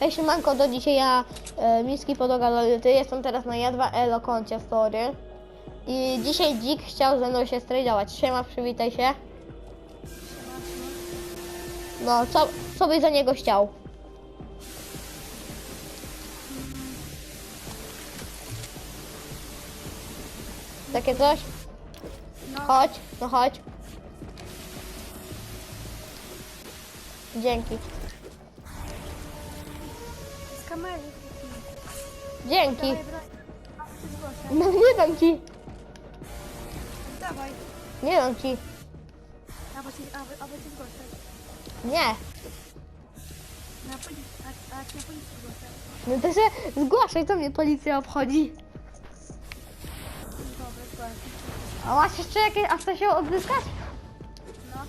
Hej siemanko, do dzisiaj ja, e, Miski Podoga Lolity, jestem teraz na Ja2 Elo koncie Story. I dzisiaj Dzik chciał ze mną się stradować. Siema, przywitaj się. No, co, co byś za niego chciał? Takie coś? No, Chodź, no chodź. Dzięki. Kamery. Dzięki. Dawaj, ty zgłoszę. No nie dam ci. Dawaj. Nie dam ci. Albo ci, albo, albo ci zgłoszę. Nie. Na policji, a, a jak na policji zgłoszę. No to się zgłaszaj, co mnie policja obchodzi. Dobra, zgłoszę. A masz jeszcze jakieś, a chcesz się odzyskać? No,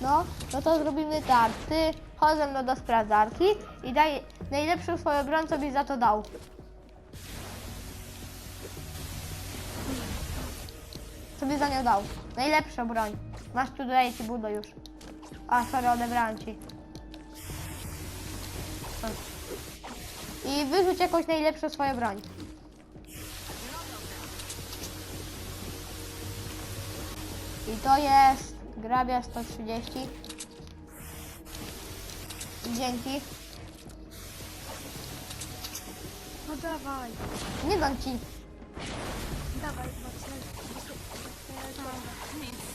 No, no to zrobimy tak. Ty chodź ze mną do sprawdzarki i daj najlepszą swoją broń, co za to dał. Co byś za nią dał? Najlepszą broń. Masz tu, daję ci budo już. A, sorry, odebrałem ci. I wyrzuć jakąś najlepszą swoją broń. I to jest grabia 130. Dzięki. Dawaj. Nie dam ci. Dawaj,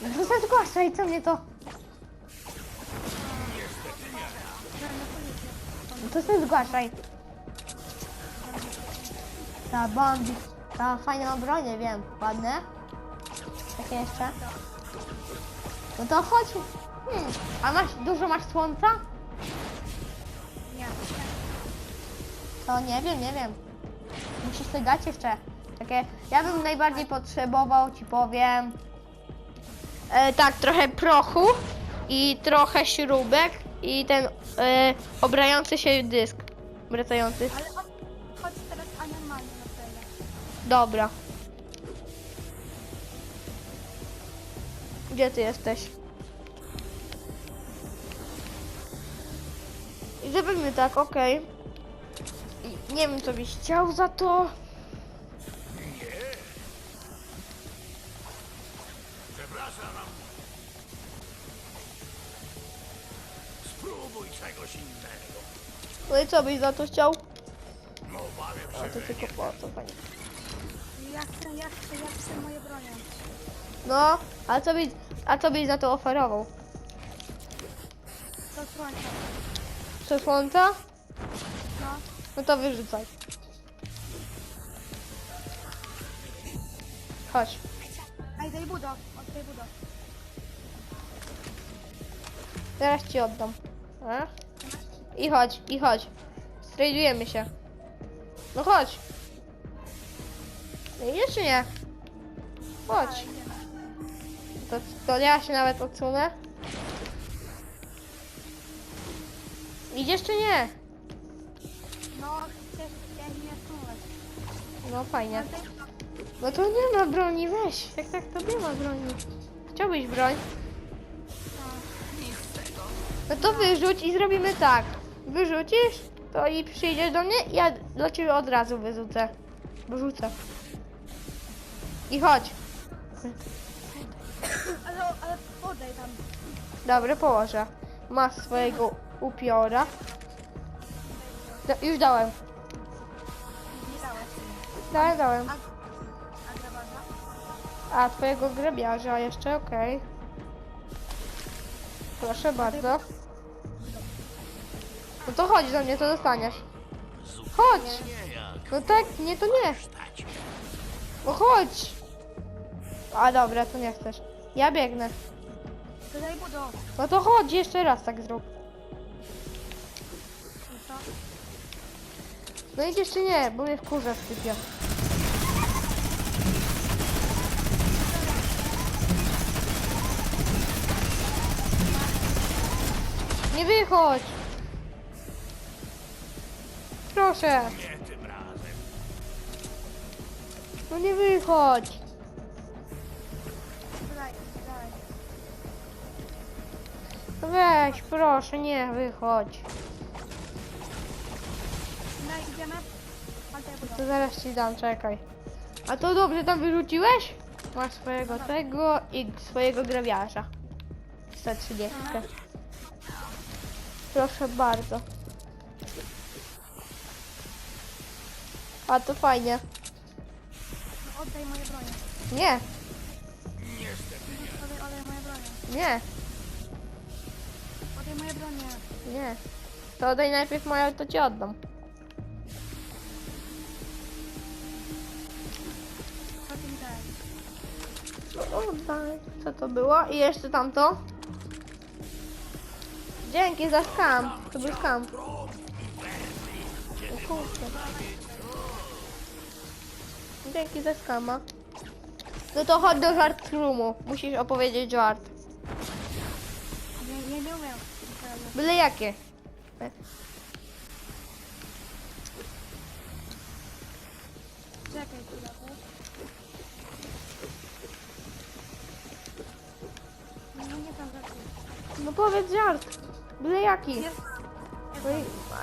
No to zgłaszaj, co mnie to? To sobie zgłaszaj. Ta bombi. Ta fajna bronię, wiem. Ładne. Takie jeszcze. No to chodź. Hmm. A masz, dużo masz słońca? Nie. To nie wiem, nie wiem. Musisz sobie dać jeszcze. Takie, ja bym najbardziej potrzebował, ci powiem. E, tak, trochę prochu i trochę śrubek i ten e, obrający się dysk. Wracający. Ale chodź, chodź teraz a normalnie na tyle. Dobra. Gdzie ty jesteś? I zrobimy tak, okej. I Nie wiem, co byś chciał za to. Przepraszam. Spróbuj czegoś innego. No i co byś za to chciał? No bawię A to tylko po co, panie. Ja chcę, ja chcę, ja chcę moje bronie. No, a co byś, a co byś za to oferował? Do słońca. Co słońca? No, to wyrzucaj. Chodź. Ej, daj budo. Oddaj budo. Teraz ci oddam. A? I chodź, i chodź. Strajdujemy się. No chodź. No idziesz czy nie? Chodź. To, to ja się nawet odsunę. Idziesz czy nie? No fajnie. No to nie ma broni, weź. Jak tak to nie ma broni. Chciałbyś broń? No to wyrzuć i zrobimy tak. Wyrzucisz, to i przyjdziesz do mnie i ja dla ciebie od razu wyrzucę. Wyrzucę. I chodź. Ale, ale podaj tam. Dobra, położę. Masz swojego upiora. Da, już dałem. Dałem, dałem. A, grabarza? A, twojego grabiarza jeszcze, okej. Proszę bardzo. No to chodź do mnie, to dostaniesz. Chodź! No tak, nie, to nie. No chodź! A dobra, to nie chcesz. Ja biegnę. To daj budo. No to chodź, jeszcze raz tak zrób. Co? No idziesz czy nie, bo mnie wkurza w typie. Nie wychodź! Proszę, Nie tym razem. no nie wychodź! Daj, daj. No weź, proszę, nie wychodź. Idziemy? Chodź, ja budow. To zaraz ci dam, czekaj. A to dobrze tam wyrzuciłeś? Masz swojego tego i swojego grawiarza. 130. Proszę bardzo. A to fajnie. No, oddaj moje bronie. Nie, Oddaj, oddaj moje bronie. nie, Oddaj moje bronie. nie. To oddaj najpierw moje, to ci oddam. Co ty mi dałeś? No, Oddaj. Co to było? I jeszcze tamto. Dzięki za skam. To był skam. O kurczę. Dzięki za skama. No to chodź do żart roomu. Musisz opowiedzieć żart. Nie, nie, umiem. Byle jakie. Czekaj chwilę. Nie, nie tam rzeczy. No powiedz żart. Byle jaki. Jest. No,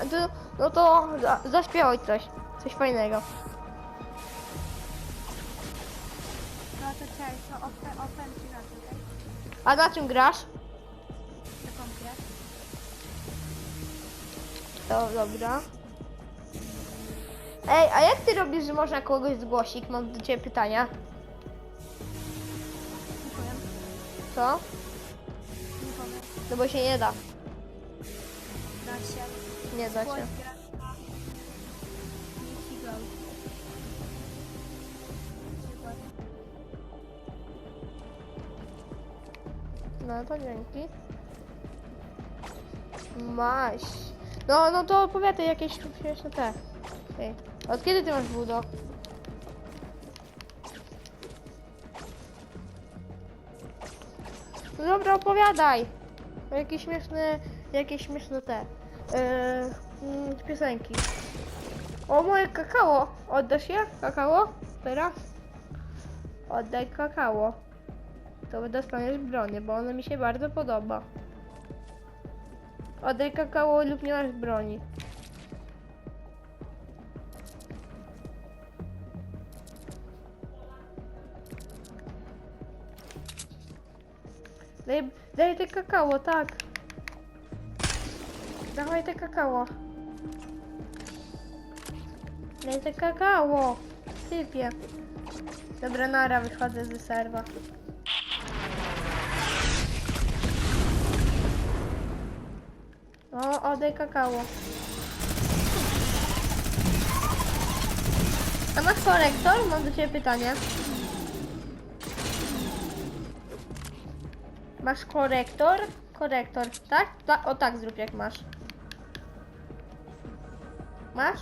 i, to, no to za, zaśpiewaj coś. Coś fajnego. No to czekaj, to open, open ci na okej? A na czym grasz? Na kompie. To dobra. Ej, a jak ty robisz, że można kogoś zgłosić? Mam do ciebie pytania. Nie powiem. Co? Nie powiem. No bo się nie da. Się. Nie da się. No to dzięki. Maś. No, no to opowiadaj jakieś śmieszne te. Ej, od kiedy ty masz budo? No dobra, opowiadaj. Jakieś śmieszne, jakieś śmieszne te. Yy, mm, piosenki. O, moje kakao. Oddasz je? Kakao? Teraz? Oddaj kakao. To dostaniesz bronię, bo ona mi się bardzo podoba. Oddaj kakao lub nie masz broni. Daj, daj te kakao, tak. Dawaj te kakao. Daj te kakao. Sypie. Dobra, nara, wychodzę ze serwa. O, oddaj kakao. A masz korektor? Mam do ciebie pytanie. Masz korektor? Korektor, tak? Ta, o tak zrób jak masz. Masz?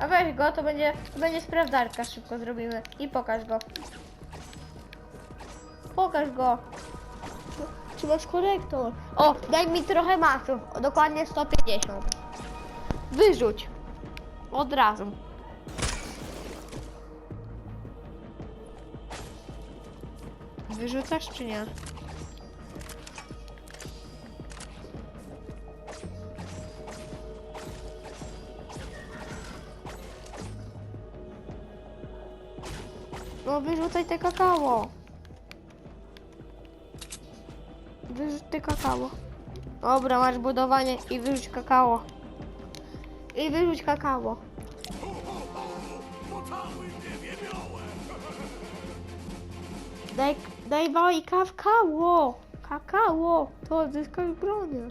A weź go, to będzie, to będzie sprawdzarka, szybko zrobimy. I pokaż go. Pokaż go. Czy masz korektor? O, daj mi trochę. O, Dokładnie 150. Wyrzuć. Od razu. Wyrzucasz czy nie? No wyrzucaj te kakao. Wyrzuć te kakao. Dobra, masz budowanie i wyrzuć kakao. I wyrzuć kakao. Daj, daj woj kakao. Kakao. To odzyskaj bronię.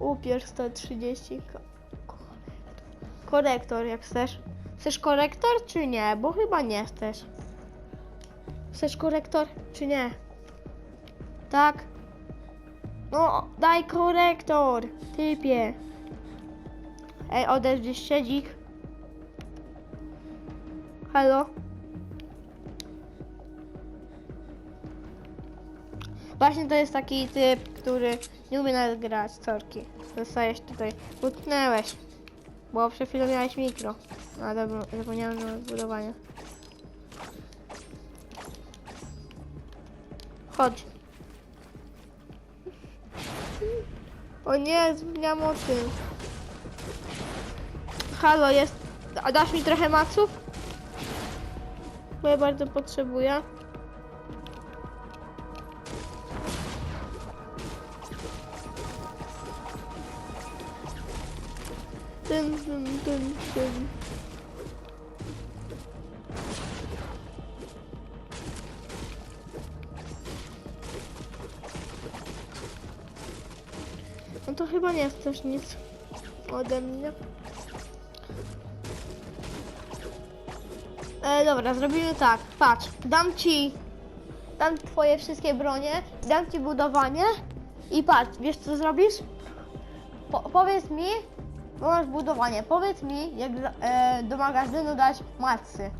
Upierz 130. ko- ko- Korektor, jak chcesz. Chcesz korektor czy nie? Bo chyba nie chcesz. Chcesz korektor czy nie? Tak? No, daj korektor, typie. Ej, odezwij siedzik. Halo? Właśnie to jest taki typ, który nie umie nawet grać, sorki. Zostajesz tutaj. Utknęłeś. Bo przed chwilą miałeś mikro. Ale dobra, zapomniałem o budowaniu. Chodź. O nie, zapomniałam o tym. Halo, jest... A dasz mi trochę maców? Bo ja bardzo potrzebuję. Dyn, dyn, dyn, dyn. No to chyba nie jest też nic ode mnie. E, dobra, zrobimy tak. Patrz, dam ci. Dam twoje wszystkie bronie, dam ci budowanie i patrz, wiesz co zrobisz? Po, powiedz mi, bo masz budowanie, powiedz mi, jak e, do magazynu dać macy.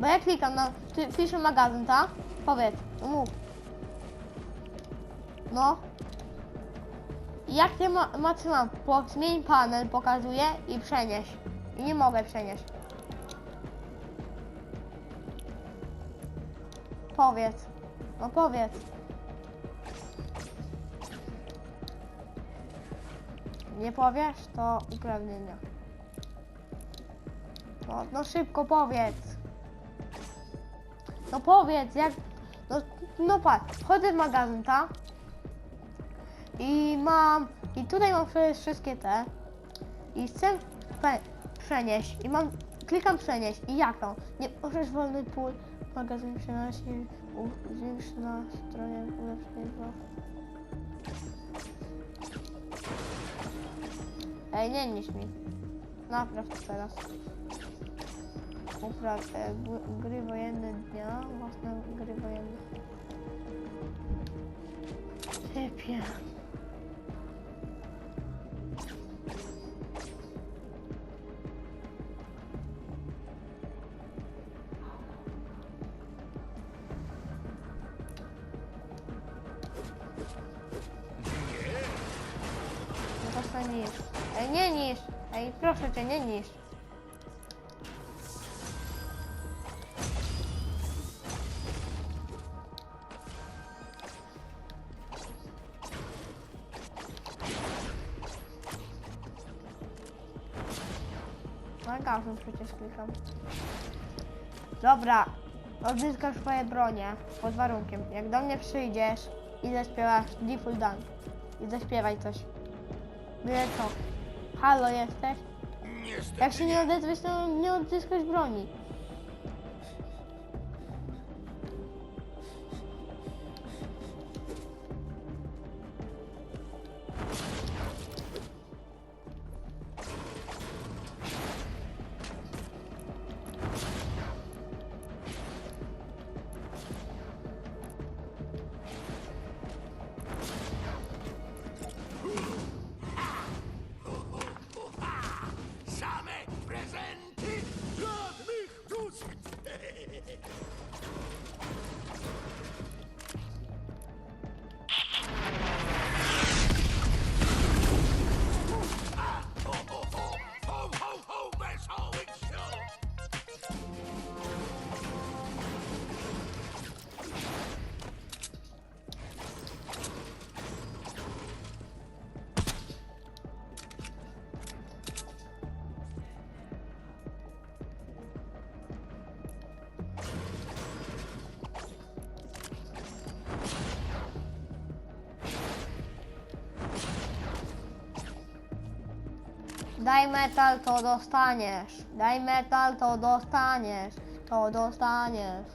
Bo ja klikam na. Ty piszę magazyn, tak? Powiedz, no mów. No. Jak te ma macy mam? Po, zmień panel, pokazuje i przenieś. I nie mogę przenieść. Powiedz. No powiedz. Nie powiesz, to uprawnienia. No, no szybko powiedz. No powiedz, jak... No, no patrz, wchodzę w magazyn, tak? I mam... I tutaj mam wszystkie te. I chcę przenieść. I mam... Klikam przenieść. I jak to? Nie możesz wolny pól. Magazyn u- zwiększ na stronie ulepszenie Ej, nie niż mi. Napraw teraz. Upraw e, gry wojenne dnia, własne gry wojenne. Typie. No to co niż. Ej, nie niż. Ej, proszę cię, nie niż. Magazyn przecież klikam. Dobra, odzyskasz swoje bronie pod warunkiem. Jak do mnie przyjdziesz i zaśpiewasz Default Dance i zaśpiewaj coś. Byle co. Halo jesteś? Niestety Jak się nie odezwiesz, to nie odzyskasz broni. Daj metal, to dostaniesz. Daj metal, to dostaniesz. To dostaniesz.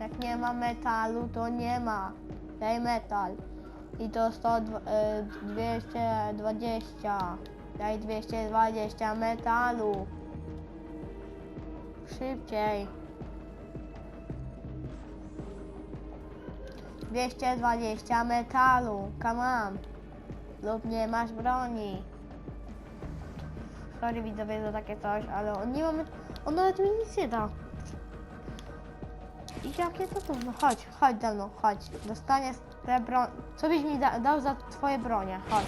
Jak nie ma metalu, to nie ma. Daj metal. I to 100, dw- y, 220. Daj 220 metalu. Szybciej. 220 metalu. Come on. Lub nie masz broni. Sorry widzowie za takie coś, ale on nie ma... On nawet mi nic nie da. I jakie to to? No chodź, chodź ze mną, chodź. Dostaniesz te broń... Co byś mi da, dał za twoje bronie? Chodź.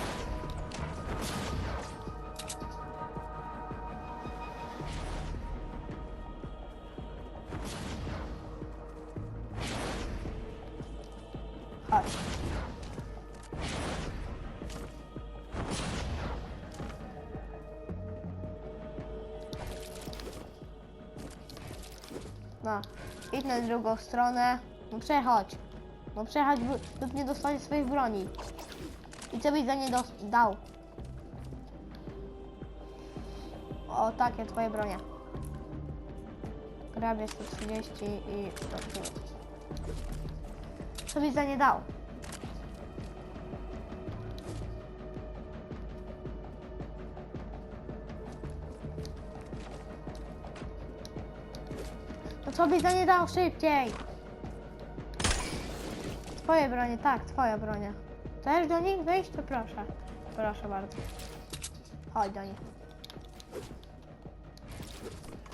Chodź. No, idź na drugą stronę. No przechodź. No przechodź lub nie dostaniesz swojej broni. I co byś za nie dał? O, takie twoje bronie. Grabie 130 i 130. Co byś za nie dał? Co byś za nie dał szybciej? Twoje bronie, tak, twoja bronia. Chcesz do nich wejść? To proszę. Proszę bardzo. Chodź do nich.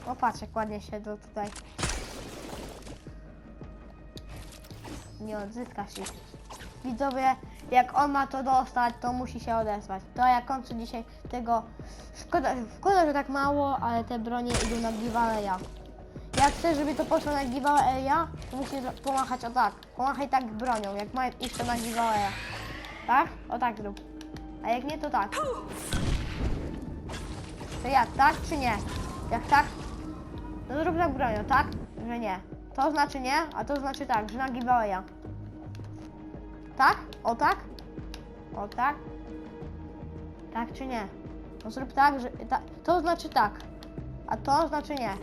O patrz, jak ładnie siedzą tutaj. Nie odzyskasz ich. Widzowie, jak on ma to dostać, to musi się odezwać. To ja kończę dzisiaj tego... Szkoda, szkoda, że tak mało, ale te bronie idą na giveawaya. Jak chcesz, żeby to poszło na giveawaya, to musisz pomachać o tak. Pomachaj tak bronią, jak ma iść to na. Tak? O tak zrób. A jak nie, to tak. To jak, tak czy nie? Jak tak? No zrób tak bronią, tak? Że nie. To znaczy nie, a to znaczy tak, że na giveawaya. Tak? O tak? O tak? Tak czy nie? No zrób tak, że... Ta, to znaczy tak, a to znaczy nie.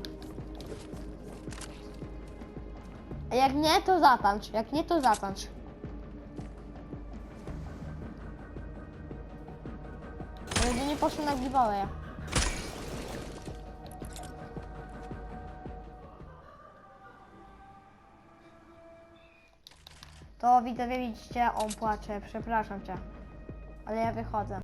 A jak nie, to zatancz. Jak nie, to zatancz. Żeby nie poszło na giveaway. To widzowie widzicie, on płacze, przepraszam cię. Ale ja wychodzę.